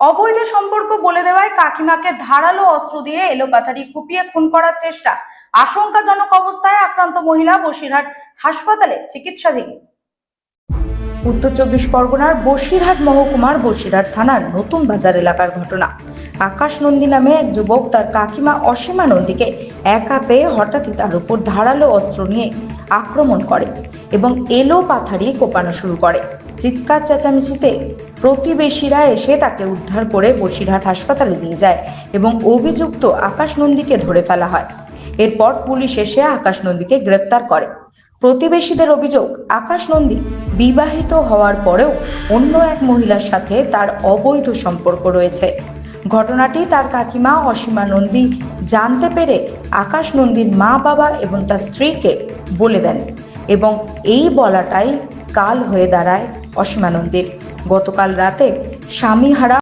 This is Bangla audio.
অবৈধ সম্পর্ক বলে দেওয়ায় কাকিমাকে ধারালো অস্ত্র দিয়ে এলোপাথারি কুপিয়ে খুন করার চেষ্টা। আশঙ্কাজনক অবস্থায় আক্রান্ত মহিলা বসিরহাট হাসপাতালে চিকিৎসাধীন। উত্তর চব্বিশ পরগনার বসিরহাট মহকুমার বসিরহাট থানার নতুন বাজার এলাকার ঘটনা। আকাশ নন্দী নামে এক যুবক তার কাকিমা অসীমা নন্দীকে একা পেয়ে হঠাৎই তার উপর ধারালো অস্ত্র নিয়ে আক্রমণ করে এবং এলো পাথারি কোপানো শুরু করে। চিৎকার চেঁচামেচিতে প্রতিবেশীরা এসে তাকে উদ্ধার করে বসিরহাট হাসপাতালে নিয়ে যায় এবং অভিযুক্ত আকাশ নন্দীকে ধরে ফেলা হয়। এরপর পুলিশ এসে আকাশ নন্দীকে গ্রেফতার করে। প্রতিবেশীদের অভিযোগ, আকাশ নন্দী বিবাহিত হওয়ার পরেও অন্য এক মহিলার সাথে তার অবৈধ সম্পর্ক রয়েছে। ঘটনাটি তার কাকিমা অসীমা নন্দী জানতে পেরে আকাশ নন্দীর মা বাবা এবং তার স্ত্রীকে বলে দেন এবং এই বলাটাই কাল হয়ে দাঁড়ায় অসীমা নন্দীর। গতকাল রাতে স্বামীহারা